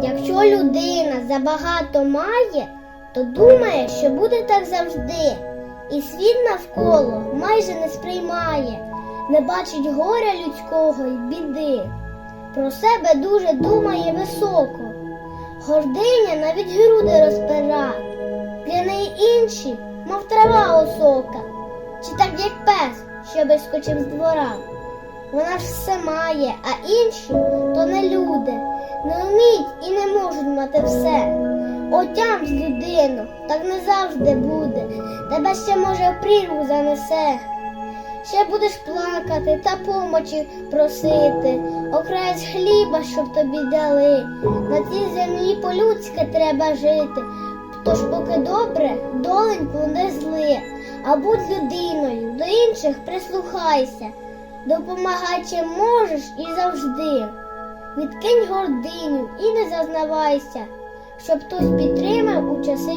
Якщо людина забагато має, то думає, що буде так завжди, і світ навколо майже не сприймає, не бачить горя людського й біди. Про себе дуже думає високо, гординя навіть груди розпира, для неї інші, мов трава осока, чи так як пес, що вискочив з двора. Вона ж все має, а інші і не можуть мати все. Отям з людину, так не завжди буде. Тебе ще може в прірву занесе. Ще будеш плакати та помочі просити, окраєць хліба, щоб тобі дали. На цій землі по-людськи треба жити. Тож поки добре, доленьку не зли, а будь людиною, до інших прислухайся, допомагай чим можеш і завжди. Відкинь гординю і не зазнавайся, щоб хтось підтримав у часи